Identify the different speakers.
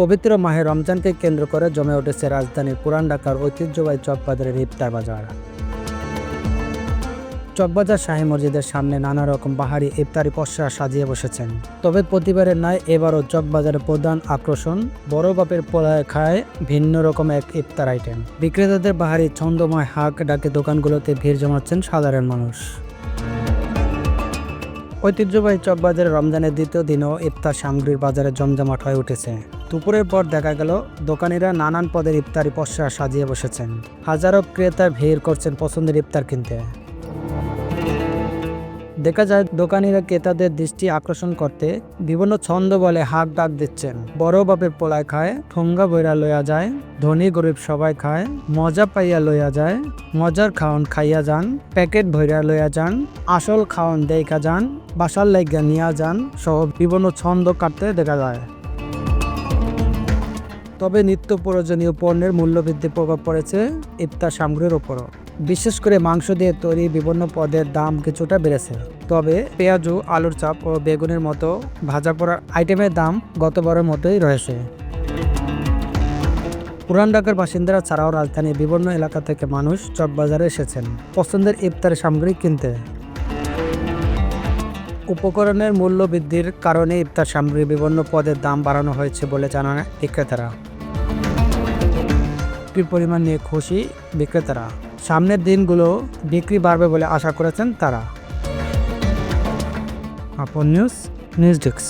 Speaker 1: পবিত্র মাহে রমজানকে কেন্দ্র করে জমে উঠেছে রাজধানীর পুরান ঢাকার ঐতিহ্যবাহী চকবাজারের ইফতার বাজার। চকবাজার শাহী মসজিদের সামনে নানা রকম বাহারি ইফতারি পসরা সাজিয়ে বসেছেন। তবে প্রতিবারের ন্যায় এবারও চকবাজারের প্রধান আকর্ষণ, বড় বাপের পোলায় খায় ভিন্ন রকম এক ইফতার আইটেম। বিক্রেতাদের বাহারি ছন্দময় হাক ডাকে দোকানগুলোতে ভিড় জমাচ্ছেন সাধারণ মানুষ। ঐতিহ্যবাহী চকবাজারে রমজানের দ্বিতীয় দিনও ইফতার সামগ্রীর বাজারে জমজমাট হয়ে উঠেছে। দুপুরের পর দেখা গেল, দোকানিরা নানান পদের ইফতারি পসরা সাজিয়ে বসেছেন। হাজারো ক্রেতা ভিড় করছেন পছন্দের ইফতার কিনতে। দেখা যায় দোকানিরা ক্রেতাদের দৃষ্টি আকর্ষণ করতে বিভিন্ন ছন্দ বলে হাক ডাক দিচ্ছেন। বড় বাপের পোলায় খায়, ঠোঙ্গা বইরা লইয়া যায়, ধনী গরিব সবাই খায়, মজা পাইয়া লইয়া যায়, মজার খাওন খাইয়া যান, প্যাকেট ভইরা লইয়া যান, আসল খাওন দেখা যান, বাসার লাইগা নিয়া যান সহ বিভিন্ন ছন্দ কাটতে দেখা যায়। তবে নিত্য প্রয়োজনীয় পণ্যের মূল্যবৃদ্ধির প্রভাব পড়েছে ইফতার সামগ্রীর ওপরও বিশেষ করে মাংস দিয়ে তৈরি বিভিন্ন পদের দাম কিছুটা বেড়েছে। তবে পেঁয়াজু, আলুর চাপ ও বেগুনের মতো ভাজা পোড়ার আইটেমের দাম গতবারের মতোই রয়েছে। পুরান ঢাকার বাসিন্দারা ছাড়াও রাজধানীর বিভিন্ন এলাকা থেকে মানুষ চকবাজারে এসেছেন। পছন্দের ইফতার সামগ্রী কিনতে। উপকরণের মূল্য বৃদ্ধির কারণে ইফতার সামগ্রী বিভিন্ন পদের দাম বাড়ানো হয়েছে বলে জানান বিক্রেতারা। বিক্রির পরিমাণ নিয়ে খুশি বিক্রেতারা। সামনের দিনগুলো বিক্রি বাড়বে বলে আশা করেছেন তারা। আপন নিউজ নিউজ ডেস্ক।